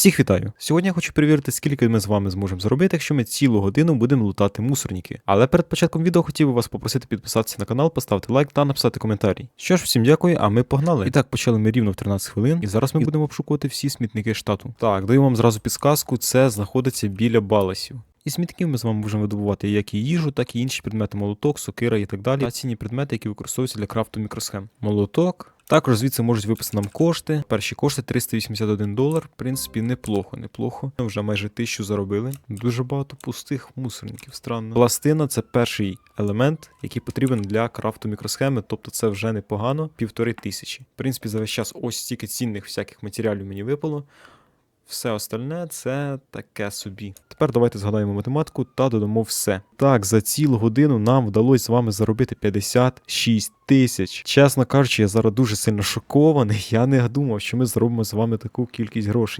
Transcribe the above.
Всіх вітаю! Сьогодні я хочу перевірити, скільки ми з вами зможемо заробити, якщо ми цілу годину будемо лутати мусорники. Але перед початком відео хотів би вас попросити підписатися на канал, поставити лайк та написати коментарі. Що ж, всім дякую, а ми погнали. І так, почали ми рівно в 13 хвилин, і зараз ми будемо обшукувати всі смітники штату. Так, даю вам зразу підсказку, це знаходиться біля баласів. І смітків ми з вами можемо видобувати як і їжу, так і інші предмети молоток, сокира і так далі. Та цінні предмети, які використовуються для крафту мікросхем. Молоток. Також звідси можуть виписати нам кошти. Перші кошти 381 долар. В принципі, неплохо, неплохо. Ми вже майже тисячу заробили. Дуже багато пустих мусорників. Странно. Пластина це перший елемент, який потрібен для крафту мікросхеми, тобто це вже непогано, півтори тисячі. В принципі, за весь час ось стільки цінних всяких матеріалів мені випало. Все остальне це таке собі. Тепер давайте згадаємо математику та додамо все. Так, за цілу годину нам вдалося з вами заробити 56 тисяч. Чесно кажучи, я зараз дуже сильно шокований. Я не думав, що ми зробимо з вами таку кількість грошей.